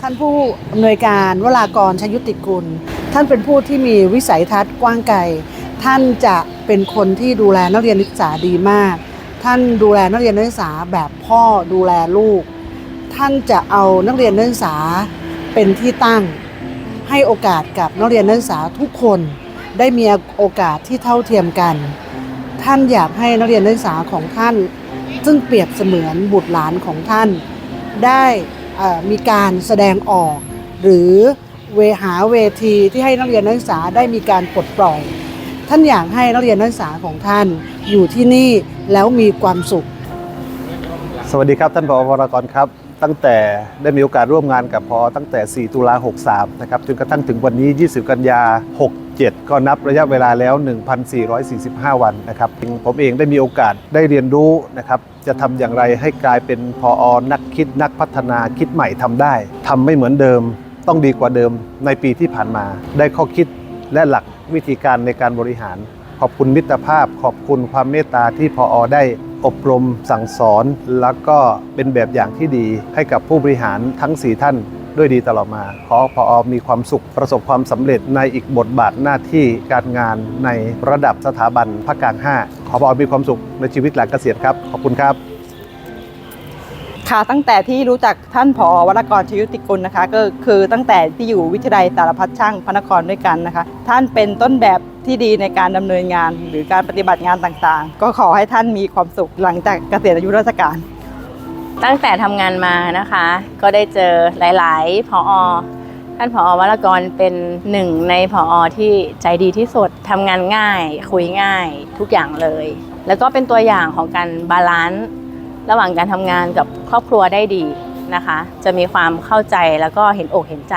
ท่านผู้อำนวยการวรากรชยุติกุล ท่านเป็นผู้ที่มีวิสัยทัศน์กว้างไกล ท่านจะเป็นคนที่ดูแลนักเรียนนักศึกษาดีมาก ท่านดูแลนักเรียนนักศึกษาแบบพ่อดูแลลูก ท่านจะเอานักเรียนนักศึกษาเป็นที่ตั้ง ให้โอกาสกับนักเรียนนักศึกษาทุกคนได้มีโอกาสที่เท่าเทียมกัน ท่านอยากให้นักเรียนนักศึกษาของท่าน ซึ่งเปรียบเสมือนบุตรหลานของท่านได้ มีการแสดงออก หรือเวหาเวทีที่ให้นักเรียนนักศึกษาได้มีการปลดปล่อย ท่านอยากให้นักเรียนนักศึกษาของท่านอยู่ที่นี่แล้วมีความสุข สวัสดีครับท่านผอวรกรครับ ตั้งแต่ได้มีโอกาสร่วมงานกับพอตั้งแต่ 4 ตุลา 63 นะครับจนกระทั่งถึงวันนี้ 20 กันยา 7 ก็นับระยะเวลาแล้ว 1,445 วันนะครับผมเองได้มีโอกาสได้เรียนรู้นะครับจะทำอย่างไรให้กลายเป็นพออนักคิดนักพัฒนาคิดใหม่ทำได้ทำไม่เหมือนเดิม ต้องดีกว่าเดิมในปีที่ผ่านมา ได้ข้อคิดและหลักวิธีการในการบริหาร ขอบคุณมิตรภาพ ขอบคุณความเมตตาที่พออได้อบรมสั่งสอน แล้วก็เป็นแบบอย่างที่ดีให้กับผู้บริหารทั้ง 4 ท่าน ด้วยดีตลอดมา ขอพออมีความสุขประสบความสำเร็จในอีกบทบาทหน้าที่การงานในระดับสถาบันภาคกลาง 5 ขอพออมีความสุขในชีวิตหลังเกษียณครับ ขอบคุณครับค่ะตั้งแต่ที่รู้จักท่านผอวรกรชยุติกุลนะคะ ก็คือตั้งแต่ที่อยู่วิทยาลัยสารพัดช่างพระนครด้วยกันนะคะ ท่านเป็นต้นแบบที่ดีในการดำเนินงาน หรือการปฏิบัติงานต่างๆ ก็ขอให้ท่านมีความสุขหลังจากเกษียณอายุราชการ ตั้งแต่ทำงานมานะคะ ก็ได้เจอหลาย ๆ พอท่านผอวรกรเป็นหนึ่งในพอที่ใจดีที่สุดทำงานง่าย คุยง่ายทุกอย่างเลย แล้วก็เป็นตัวอย่างของการบาลานซ์ระหว่างการทำงานกับครอบครัวได้ดีนะคะ จะมีความเข้าใจแล้วก็เห็นอกเห็นใจ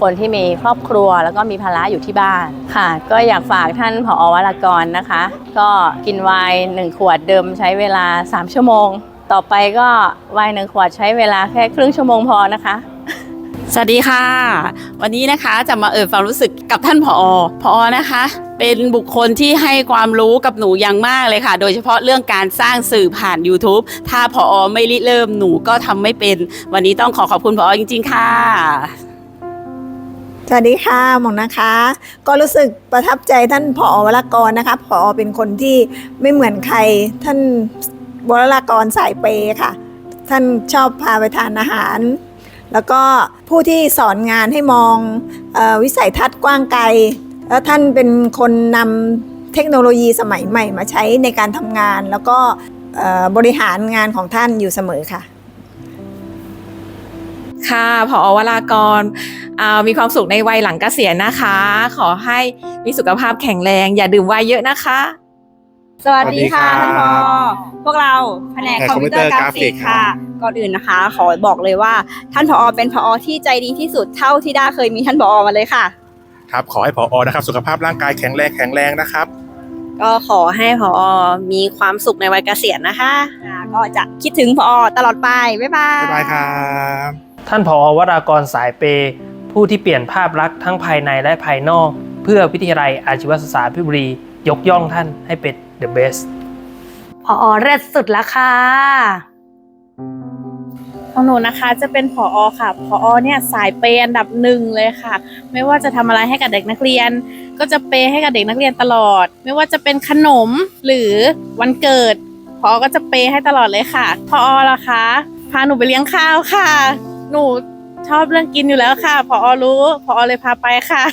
คนที่มีครอบครัวแล้วก็มีภาระอยู่ที่บ้านค่ะ ก็อยากฝากท่านผอวรกรนะคะ ก็กินไวน์หนึ่งขวดเดิมใช้เวลา 3 ชั่วโมง ต่อไปก็ไวน์หนึ่งขวดใช้เวลาแค่ครึ่งชั่วโมงพอนะคะ สวัสดีค่ะ วันนี้นะคะจะมาเอ่ยความรู้สึกกับท่านผอผอนะคะ เป็นบุคคลที่ให้ความรู้กับหนูอย่างมากเลยค่ะ โดยเฉพาะเรื่องการสร้างสื่อผ่าน YouTube ถ้าผอไม่ริเริ่มหนูก็ทำไม่เป็น วันนี้ต้องขอขอบคุณผอจริง ๆ ค่ะ สวัสดีค่ะหมองนะคะ ก็รู้สึกประทับใจท่านผอวรกรนะคะผอเป็นคนที่ไม่เหมือนใครท่าน วรกรสายเปย์ค่ะ ท่านชอบพาไปทานอาหาร แล้วก็ผู้ที่สอนงานให้มองออวิสัยทัศน์กว้างไกล แล้วท่านเป็นคนนำเทคโนโลยีสมัยใหม่มาใช้ในการทำงาน แล้วก็บริหารงานของท่านอยู่เสมอค่ะค่ะผอวรากรอ่ามีความสุขในวัยหลังเกษียณนะคะ ขอให้มีสุขภาพแข็งแรง อย่าดื่มไวน์เยอะนะคะ สวัสดีค่ะสวัสดีท่านคพรัอบพวกเราแผนกแผนกคอมพิวเตอร์คอมพิวเตอร์กราฟิกกราฟิกค่ะ ก่อนอื่นนะคะ ขอบอกเลยว่า ท่านผอเป็นผอที่ใจดีที่สุดเท่าที่ด้าเคยมีท่านผอมาเลยค่ะ ครับขอให้พอนะครับ สุขภาพร่างกายแข็งแรงแข็งแรงนะครับ ก็ขอให้ผอมีความสุขในวัยเกษียณนะคะ อ่าก็จะคิดถึงผอตลอดไป บ๊ายบาย บ๊ายบายครับ ท่านผอวรากรสายเปย์ผู้ที่เปลี่ยนภาพลักษณ์ทั้งภายในและภายนอก เพื่อวิทยาลัยอาชีวศึกษาพิบุรี ยกย่องท่านให้เป็น the best พอเร็ดสุดล้วค่ะของหนูนะคะจะเป็นผออค่ะผออเนี่ยสายเปย์อันดับหนึ่งเลยค่ะ ไม่ว่าจะทำอะไรให้กับเด็กนักเรียน ก็จะเปย์ให้กับเด็กนักเรียนตลอด ไม่ว่าจะเป็นขนมหรือวันเกิดผออก็จะเปย์ให้ตลอดเลยค่ะผออล่ะคะพาหนูไปเลี้ยงข้าวค่ะ หนูชอบเรื่องกินอยู่แล้วค่ะผออรู้ผอเลยพาไปค่ะ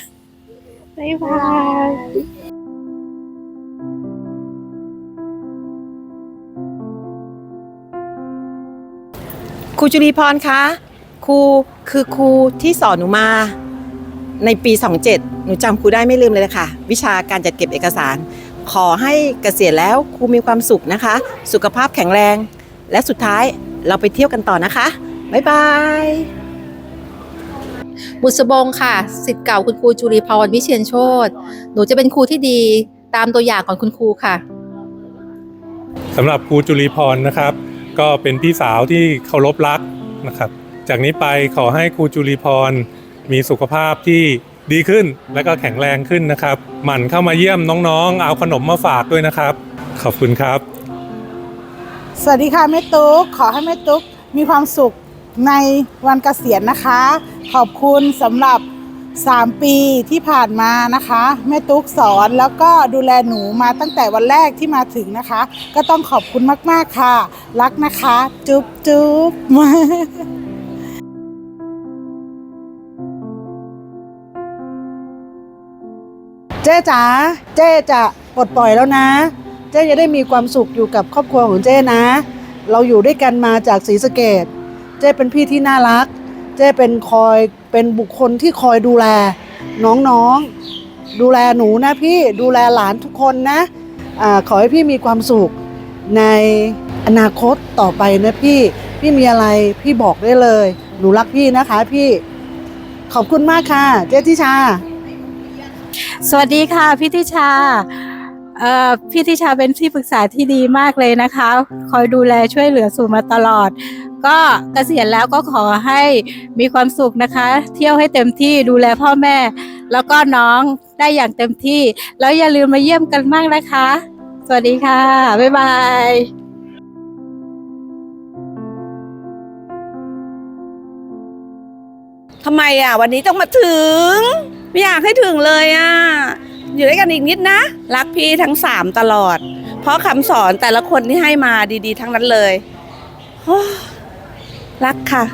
บ๊ายบาย ครูจุลีพรคะครูคือครูที่สอนหนูมาในปี 27 หนูจำครูได้ไม่ลืมเลยนะคะวิชาการจัดเก็บเอกสาร ขอให้เกษียณแล้วครูมีความสุขนะคะ สุขภาพแข็งแรง และสุดท้ายเราไปเที่ยวกันต่อนะคะ บ๊ายบายบุษบงค่ะสิทธิ์เก่าคุณครูจุลีพรวิเชียนโชตหนูจะเป็นครูที่ดีตามตัวอย่างของคุณครูค่ะสำหรับครูจุลีพรนะครับ ก็เป็นพี่สาวที่เคารพรักนะครับ จากนี้ไปขอให้ครูจุลีพรมีสุขภาพที่ดีขึ้นและก็แข็งแรงขึ้นนะครับ หมั่นเข้ามาเยี่ยมน้องๆ เอาขนมมาฝากด้วยนะครับ ขอบคุณครับ สวัสดีค่ะแม่ตุ๊กขอให้แม่ตุ๊กมีความสุขในวันเกษียณนะคะ ขอบคุณสำหรับ 3 ปีที่ผ่านมานะคะ แม่ตุ๊กสอนแล้วก็ดูแลหนูมาตั้งแต่วันแรกที่มาถึงนะคะ ก็ต้องขอบคุณมาก ๆ ค่ะ รักนะคะ จุ๊บจุ๊บเจ๊จ๋าเจ๊จะปลดปล่อยแล้วนะ เจ๊จะได้มีความสุขอยู่กับครอบครัวของเจ๊นะ เราอยู่ด้วยกันมาจากศรีสะเกดเจ๊เป็นพี่ที่น่ารัก เจ๊เป็นคอย เป็นบุคคลที่คอยดูแลน้องๆ ดูแลหนูนะพี่ดูแลหลานทุกคนนะอาขอให้พี่มีความสุขในอนาคตต่อไปนะพี่พี่มีอะไรพี่บอกได้เลย หนูรักพี่นะคะพี่ขอบคุณมากค่ะ เจ๊ทิชา สวัสดีค่ะพี่ทิชาเอ่อพี่ทิชาเป็นที่ปรึกษาที่ดีมากเลยนะคะ คอยดูแลช่วยเหลือสู่มาตลอด ก็เกษียณแล้วก็ขอให้มีความสุขนะคะ เที่ยวให้เต็มที่ดูแลพ่อแม่ แล้วก็น้องได้อย่างเต็มที่ แล้วอย่าลืมมาเยี่ยมกันมากนะคะ สวัสดีค่ะ บ๊ายบายทำไมอะ วันนี้ต้องมาถึง ไม่อยากให้ถึงเลยอะ อยู่ด้วยกันอีกนิดนะ รักพี่ทั้งสามตลอด เพราะคำสอนแต่ละคนที่ให้มาดีๆ ทั้งนั้นเลยโอ้ รักค่ะ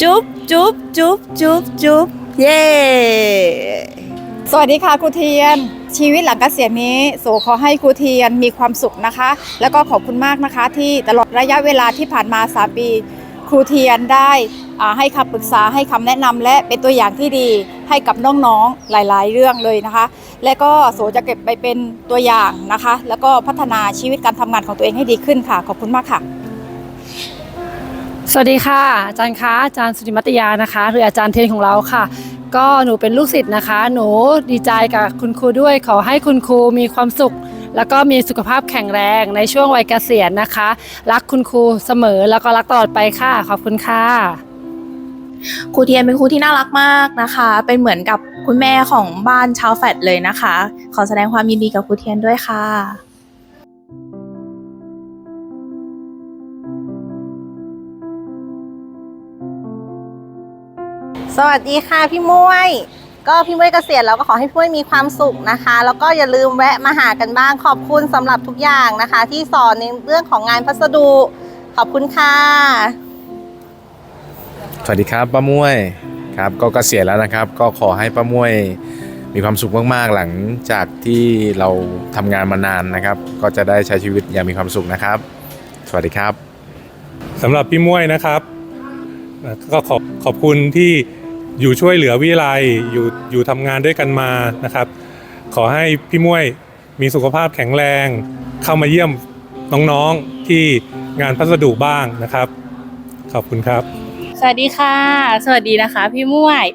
จุ๊บจุ๊บจุ๊บจุ๊บจุ๊บเย้สวัสดีค่ะครูเทียน ชีวิตหลังเกษียณนี้โสขอให้ครูเทียนมีความสุขนะคะ แล้วก็ขอบคุณมากนะคะที่ตลอดระยะเวลาที่ผ่านมา3ปีครูเทียนได้อ่าให้คำปรึกษาให้คำแนะนำและเป็นตัวอย่างที่ดีให้กับน้องๆหลาย ๆ เรื่องเลยนะคะ และก็โสจะเก็บไปเป็นตัวอย่างนะคะ แล้วก็พัฒนาชีวิตการทำงานของตัวเองให้ดีขึ้นค่ะ ขอบคุณมากค่ะ สวัสดีค่ะอาจารย์คะอาจารย์สุติมัตยานะคะหรืออาจารย์เทนของเราค่ะ ก็หนูเป็นลูกศิษย์นะคะ หนูดีใจกับคุณครูด้วย ขอให้คุณครูมีความสุข แล้วก็มีสุขภาพแข็งแรงในช่วงวัยเกษียณนะคะ รักคุณครูเสมอแล้วก็รักตลอดไปค่ะ ขอบคุณค่ะครูเทียนเป็นครูที่น่ารักมากนะคะ เป็นเหมือนกับคุณแม่ของบ้านชาวแฟดเลยนะคะ ขอแสดงความยินดีกับครูเทียนด้วยค่ะ สวัสดีค่ะพี่มุ้ยก็พี่มุ้ยเกษียณแล้วก็ขอให้พี่มุ้ยมีความสุขนะคะ แล้วก็อย่าลืมแวะมาหากันบ้างขอบคุณสำหรับทุกอย่างนะคะ ที่สอนในเรื่องของงานพัสดุขอบคุณค่ะ สวัสดีครับป้ามุ้ยครับก็เกษียณแล้วนะครับ ก็ขอให้ป้ามุ้ยมีความสุขมากๆหลังจากที่เราทำงานมานานนะครับ ก็จะได้ใช้ชีวิตอย่างมีความสุขนะครับ สวัสดีครับสำหรับพี่ม้วยนะครับเอ่อก็ขอบขอบคุณที่ อยู่ช่วยเหลือวิไลอยู่อยู่ทำงานด้วยกันมานะครับ ขอให้พี่ม้วยมีสุขภาพแข็งแรง เข้ามาเยี่ยมน้องๆที่งานพัสดุบ้างนะครับ ขอบคุณครับ สวัสดีค่ะ สวัสดีนะคะ พี่ม่วย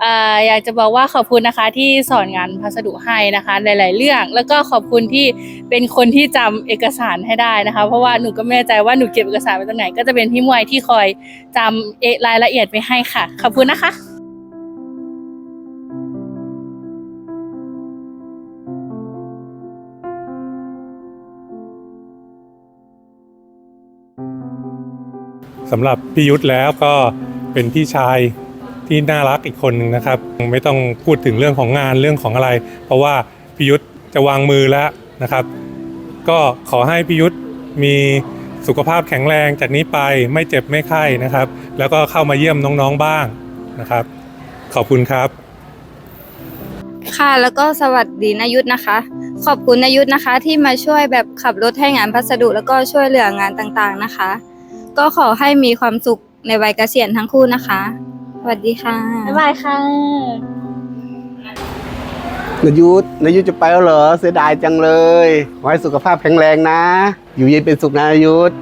เอ่ออยากจะบอกว่าขอบคุณนะคะที่สอนงานพัสดุให้นะคะ หลาย ๆ เรื่อง แล้วก็ขอบคุณที่เป็นคนที่จำเอกสารให้ได้นะคะ เพราะว่าหนูก็ไม่แน่ใจว่าหนูเก็บเอกสารไว้ตรงไหน ก็จะเป็นพี่มวยที่คอยจำเอรายละเอียดไปให้ค่ะ ขอบคุณนะคะ สำหรับพี่ยุทธแล้วก็เป็นพี่ชายที่น่ารักอีกคนหนึ่งนะครับ ไม่ต้องพูดถึงเรื่องของงานเรื่องของอะไร เพราะว่าพี่ยุทธจะวางมือแล้วนะครับ ก็ขอให้พี่ยุทธมีสุขภาพแข็งแรงจากนี้ไปไม่เจ็บไม่ไข้นะครับ แล้วก็เข้ามาเยี่ยมน้องๆบ้างนะครับ ขอบคุณครับ ค่ะแล้วก็สวัสดีนายุทธนะคะ ขอบคุณนายุทธนะคะ ที่มาช่วยแบบขับรถให้งานพัสดุแล้วก็ช่วยเหลืองานต่างๆนะคะ ก็ขอให้มีความสุขในวัยเกษียณทั้งคู่นะคะ สวัสดีค่ะ บ๊ายบายค่ะนายุทธนายุทธจะไปแล้วเหรอ เสียดายจังเลย ขอให้สุขภาพแข็งแรงนะ อยู่เย็นเป็นสุขนะนายุทธ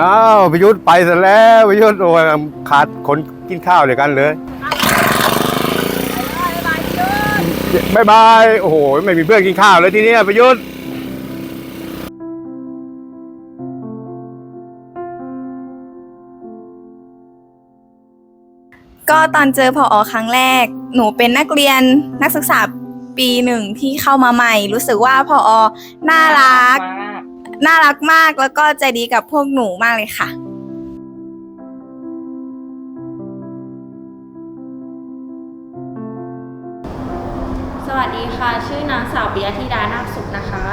อ้าวพิยุทธไปซะแล้วพิยุทธโอ้ยขาดคนกินข้าวเดียวกันเลยบายบาย โอ้โห ไม่มีเพื่อนกินข้าวเลยทีเนี้ยพิยุทธ ก็ตอนเจอพออครั้งแรก หนูเป็นนักเรียนนักศึกษาปีหนึ่งที่เข้ามาใหม่ รู้สึกว่าพออน่ารัก น่ารักมากแล้วก็ใจดีกับพวกหนูมากเลยค่ะสวัสดีค่ะ ชื่อนางสาวปิยธิดานาคสุขนะคะ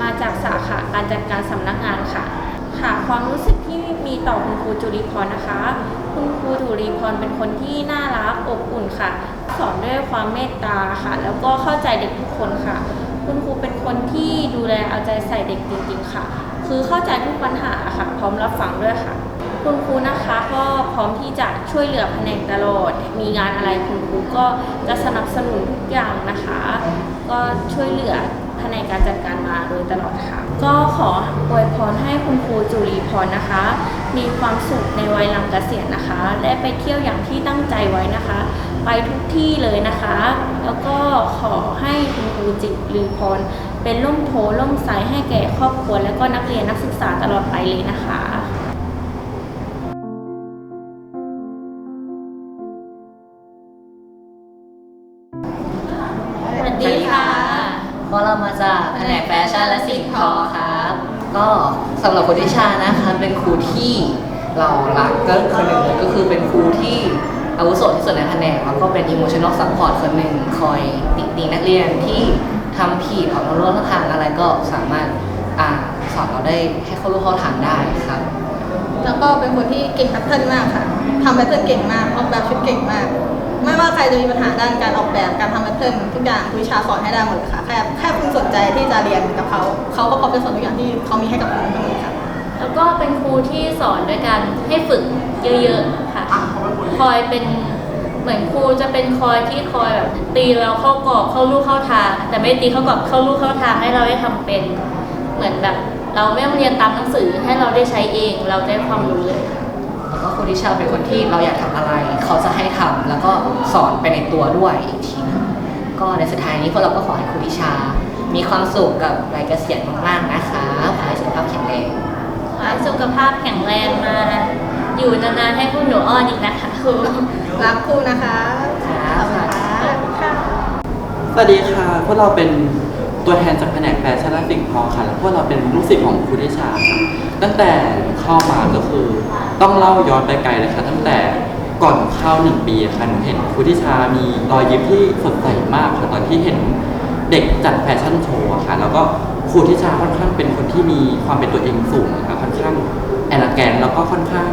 มาจากสาขาการจัดการสำนักงานค่ะ ค่ะ ความรู้สึกที่มีต่อคุณครูจุลีพรนะคะ คุณครูจุลีพรเป็นคนที่น่ารักอบอุ่นค่ะ สอนด้วยความเมตตาค่ะ แล้วก็เข้าใจเด็กทุกคนค่ะ คุณครูเป็นคนที่ดูแลเอาใจใส่เด็กจริงๆค่ะ คือเข้าใจทุกปัญหาค่ะ พร้อมรับฟังด้วยค่ะ คุณครูนะคะก็พร้อมที่จะช่วยเหลือแผนกตลอด มีงานอะไรคุณครูก็จะสนับสนุนทุกอย่างนะคะ ก็ช่วยเหลือ แผนกการจัดการมาโดยตลอดค่ะ ก็ขออวยพรให้คุณครูจุรีพรนะคะ มีความสุขในวัยหลังเกษียณนะคะ และไปเที่ยวอย่างที่ตั้งใจไว้นะคะ ไปทุกที่เลยนะคะ แล้วก็ขอให้คุณครูจิตรีพรเป็นร่มโพล่มใสให้แก่ครอบครัวและก็นักเรียนนักศึกษาตลอดไปเลยนะคะ ก็สำหรับคนที่ชานะคะเป็นครูที่เรารักก็คนหนึ่งก็คือเป็นครูที่อาวุโสที่สุดในแผนกแล้วก็เป็น emotional support คนหนึ่งคอยติดตินักเรียนที่ทำผิดออกนอกลู่นอกทางอะไรก็สามารถอ่าสอนเราได้ให้เขารู้เข้าทางได้ครับ แล้วก็เป็นคนที่เก่งแพทเทิร์นมากค่ะทำแพทเทิร์นเก่งมากออกแบบชุดเก่งมาก ไม่ว่าใครจะมีปัญหาด้านการออกแบบการทำแพทเทิร์นทุกอย่างวิชาสอนให้ได้หมดเลยค่ะแค่แค่คุณสนใจที่จะเรียนกับเขาเขาก็พร้อมจะสอนทุกอย่างที่เขามีให้กับคุณเสมอค่ะ แล้วก็เป็นครูที่สอนด้วยการให้ฝึกเยอะๆค่ะคอยเป็นเหมือนครูจะเป็นคอยที่คอยแบบตีเราเข้ากรอบเข้าลูกเข้าทาง แต่ไม่ตีเข้ากรอบเข้าลูกเข้าทางให้เราได้ทำเป็น เหมือนแบบ เราไม่ต้องเรียนตามหนังสือให้เราได้ใช้เอง เราได้ความรู้เลย วก็ครูทิชาเป็นคนที่เราอยากทำอะไร เขาจะให้ทำแล้วก็สอนไปในตัวด้วยอีกทีหนึ่งก็ในสุดท้ายนี้พวกเราก็ขอให้ครูทิชา มีความสุขกับวัยเกษียณมากๆนะคะขอให้สุขภาพแข็งแรงขอให้สุขภาพแข็งแรงมา อยู่นานๆให้พวกหนูอ้อนอีกนะคะครูรักครูนะคะครับสวัสดีค่ะพวกเราเป็น ตัวแทนจากแผนกแฟชั่นและสิ่งทอค่ะแล้วพวกเราเป็นลูกศิษย์ของครูทิชาค่ะตั้งแต่เข้ามาก็คือต้องเล่าย้อนไปไกลเลยค่ะตั้งแต่ก่อนเข้าหนึ่งปีค่ะหนูเห็นครูทิชามีรอยยิ้มที่สดใสมากค่ะตอนที่เห็นเด็กจัดแฟชั่นโชว์ค่ะ แล้วก็ครูทิชาค่อนข้างเป็นคนที่มีความเป็นตัวเองสูงนะคะค่อนข้างแอลแกนแล้วก็ค่อนข้าง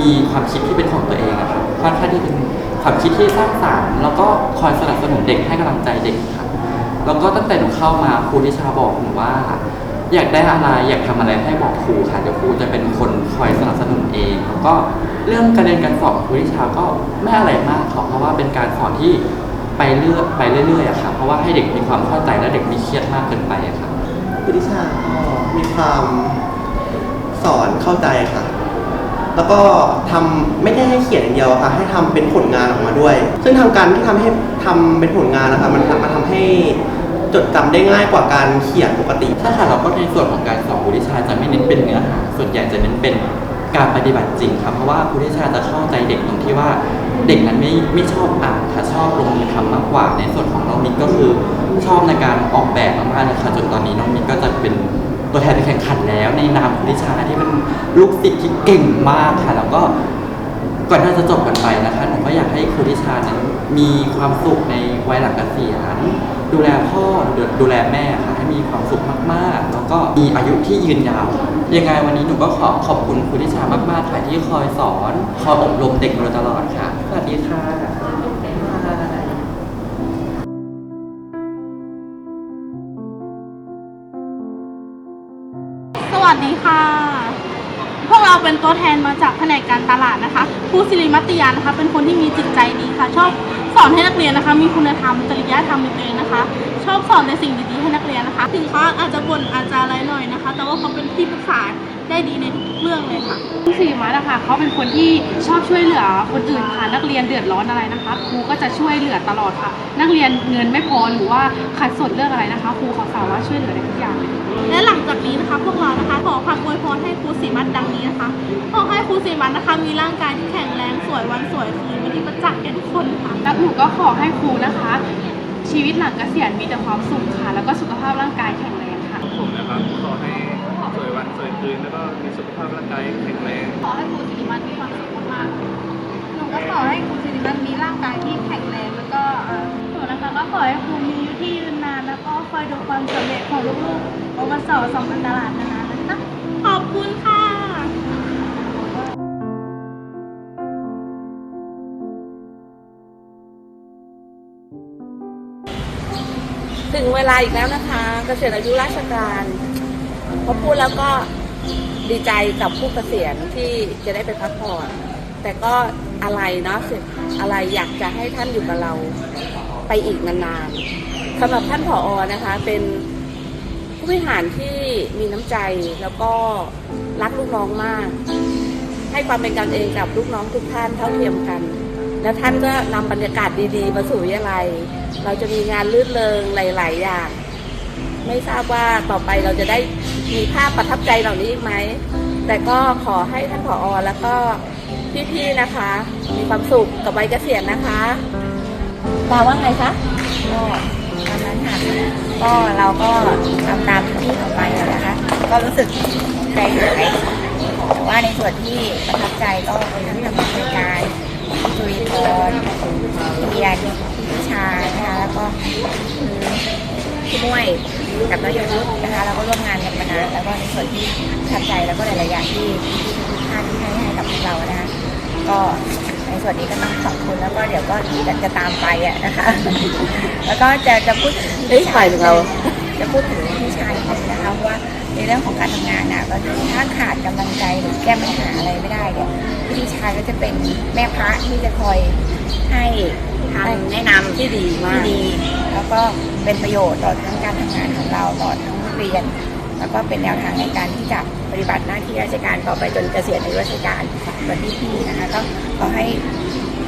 มีความคิดที่เป็นของตัวเองอะครับค่อนข้างที่เป็นความคิดที่สร้างสรรค์แล้วก็คอยสนับสนุนเด็กให้กำลังใจเด็กครับ แล้วก็ตั้งแต่หนูเข้ามาครูทิชาบอกหนูว่า อยากได้อะไรอยากทำอะไรให้บอกครูค่ะเดี๋ยวครูจะเป็นคนคอยสนับสนุนเอง แล้วก็เรื่องการเรียนการสอนครูทิชาก็ไม่อะไรมากครับเพราะว่าเป็นการสอนที่ไปเรื่อยไปเรื่อยๆอะครับเพราะว่าให้เด็กมีความเข้าใจและเด็กม่เครียดมากเกินไปอะครับคุณทิชาก็มีความสอนเข้าใจค่ะ แล้วก็ทำไม่ได้ให้เขียนอย่างเดียวค่ะ ให้ทำเป็นผลงานออกมาด้วย ซึ่งทำการที่ทำให้ทำเป็นผลงานนะคะมันมันทำให้จดจำได้ง่ายกว่าการเขียนปกติ ใช่ค่ะเราก็ในส่วนของการสอนครูทิชาจะไม่เน้นเป็นเนื้อหาส่วนใหญ่จะเน้นเป็นการปฏิบัติจริงครับเพราะว่าครูทิชาจะเข้าใจเด็กตรงที่ว่าเด็กนั้นไม่ไม่ชอบอ่านค่ะชอบลงมือทำมากกว่า ในส่วนของน้องมิกก็คือชอบในการออกแบบมากๆเลยค่ะจนตอนนี้น้องมิกก็จะเป็น ตัวแทนไปแข่งขันแล้ว ในนามครูทิชาที่เป็นลูกศิษย์ที่เก่งมากค่ะ แล้วก็ก่อนที่จะจบกันไปนะคะหนูก็อยากให้ครูทิชานั้นมีความสุขในวัยหลังเกษียณดูแลพ่อดูดูแลแม่ค่ะให้มีความสุขมากๆ แล้วก็มีอายุที่ยืนยาวยังไงวันนี้หนูก็ขอขอบคุณครูทิชามากๆค่ะที่คอยสอน คอยอบรมเด็กมาโดยตลอดค่ะสวัสดีค่ะ เราเป็นตัวแทนมาจากแผนกการตลาดนะคะครูสิริมัตติยานะคะ เป็นคนที่มีจิตใจดีค่ะ ชอบสอนให้นักเรียนนะคะ มีคุณธรรมจริยธรรมในตัวเองนะคะ ชชอบสอนในสิ่งดีๆให้นักเรียนนะคะ ถึงเขาอาจจะบ่นอาจจะอะไรหน่อยนะคะ แต่ว่าเขาเป็นที่ปรึกษาได้ดีในทุกๆเรื่องเลยค่ะคุณสิริมานะคะเขาเป็นคนที่ชอบช่วยเหลือคนอื่นค่ะนักเรียนเดือดร้อนอะไรนะคะครูก็จะช่วยเหลือตลอดค่ะ นักเรียนเงินไม่พอหรือว่าขาดสนเรื่องอะไรนะคะครูเขาสามารถช่วยเหลือได้ทุกอย่างเลยและหลังจากนี้นะคะ พวกเรานะคะขอคำอวยพรให้ครูสีมัดดังนี้นะคะขอให้ครูสีมัดนะคะ มีร่างกายที่แข็งแรงสวยวันสวยคืนวันที่ประจักษ์แก่ทุกคนค่ะแล้วหนูก็ขอให้ครูนะคะ ชีวิตหลังเกษียณมีแต่ความสุขค่ะ แล้วก็สุขภาพร่างกายแข็งแรงค่ะผมนะครับขอให้สวยวันสวยคืนแล้วก็มีสุขภาพร่างกายแข็งแรงขอให้ครูสิริมัตมีความสุขมากๆหนูก็ขอให้ครูสิริมัตมีร่างกายที่แข็งแรงแล้วก็เอ่อหนูนะคะก็ขอให้ครูมีอายุที่ยืนนาน แล้วก็คอยดูความสำเร็จของลูกๆปวสสองพันตลาดนานๆนะคะขอบคุณค่ะ ถึงเวลาอีกแล้วนะคะ เกษียณอายุราชการพอพูดแล้วก็ดีใจกับผู้เกษียณที่จะได้ไปพักผ่อนแต่ก็อะไรเนาะอะไรอยากจะให้ท่านอยู่กับเราไปอีกนานๆสำหรับท่านผออนะคะ เป็นผู้บริหารที่มีน้ำใจแล้วก็รักลูกน้องมาก ให้ความเป็นกันเองกับลูกน้องทุกท่านเท่าเทียมกัน แล้วท่านก็นำบรรยากาศดีๆ มาสู่วิทยาลัย เราจะมีงานลื่นเริงหลาย ๆ อย่าง ไม่ทราบว่าต่อไปเราจะได้มีภาพประทับใจเหล่านี้อีกไหม แต่ก็ขอให้ท่านผออแล้วก็พี่ ๆ นะคะ มีความสุขกับวัยเกษียณนะคะตาว่าไงคะก็ตามนั้นค่ะก็เราก็ทำตามที่ต่อไปนะคะ ก็รู้สึกใจหายแต่ว่าในส่วนที่ประทับใจก็เป็นที่ทำงานใน การจุยพรเรียนวิชานะคะแล้วก็คือพี่มุ้ยกับน้องยยุทธนะคะเราก็ร่วมงานกันมานานแล้วก็ในส่วนที่ประทับใจแล้วก็หลายๆอย่างที่ทุกท่านให้ให้กับพวกเรานะคะก็ในส่วนนี้ก็ต้องขอบคุณแล้วก็เดี๋ยวก็จะจะตามไปอะนะคะ แล้วก็จะจะพูดถึงเอ้ยฝ่ายของเรา จะพูดถึงพี่ชายคนนะคะว่า ในเรื่องของการทำงานน่ะก็ถ้าขาดกำลังใจหรือแก้ปัญหาอะไรไม่ได้เนี่ยพี่ชายก็จะเป็นแม่พระที่จะคอยให้ทำแนะนำที่ดีมากที่ดี แล้วก็เป็นประโยชน์ต่อทั้งการทำงานของเราต่อทั้งนักเรียน แล้วก็เป็นแนวทางในการที่จะปฏิบัติหน้าที่ราชการต่อไปจนเกษียณอายุราชการเหมือนที่พี่นะคะก็ขอให้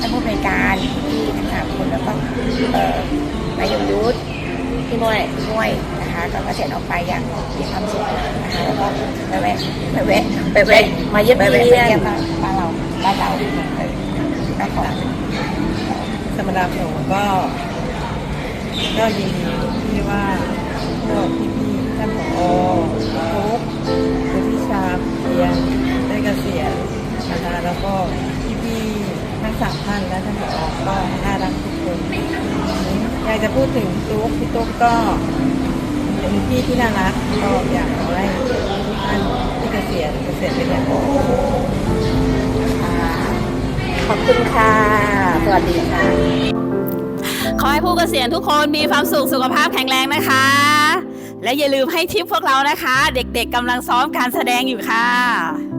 ท่านผู้บริการที่ทั้งสามคนแล้วก็เอ่อนายยงยุทธพี่มวยพี่มวย นะคะก็เกษียณออกไปอย่างมีความสุขนะคะแล้วก็ไปแวะไปแวะไปแวะมาเยี่ยมไปแวะเยียนไปเยี่ยมบ้านเราบ้านเราเออก็ขอธรรมดาผมก็ก็ยินดีที่ว่าพวกพี่ๆท่านผอทุกคุณทิชาเพียนได้เกษียณนะคะแล้วก็พี่ๆทั้งสามท่านและท่านผอก็น่ารักทุกคนอยากจะพูดถึงตุ๊กพี่ตุ๊กก็ เป็นพี่ที่น่ารักก็อยากขอให้ทุกท่านที่เกษียณเกษียณเป็นอย่างดีขอบคุณค่ะ สวัสดีค่ะ ขอให้ผู้เกษียณทุกคนมีความสุขสุขภาพแข็งแรงนะคะ และอย่าลืมให้ทิปพวกเรานะคะ เด็กๆกำลังซ้อมการแสดงอยู่ค่ะ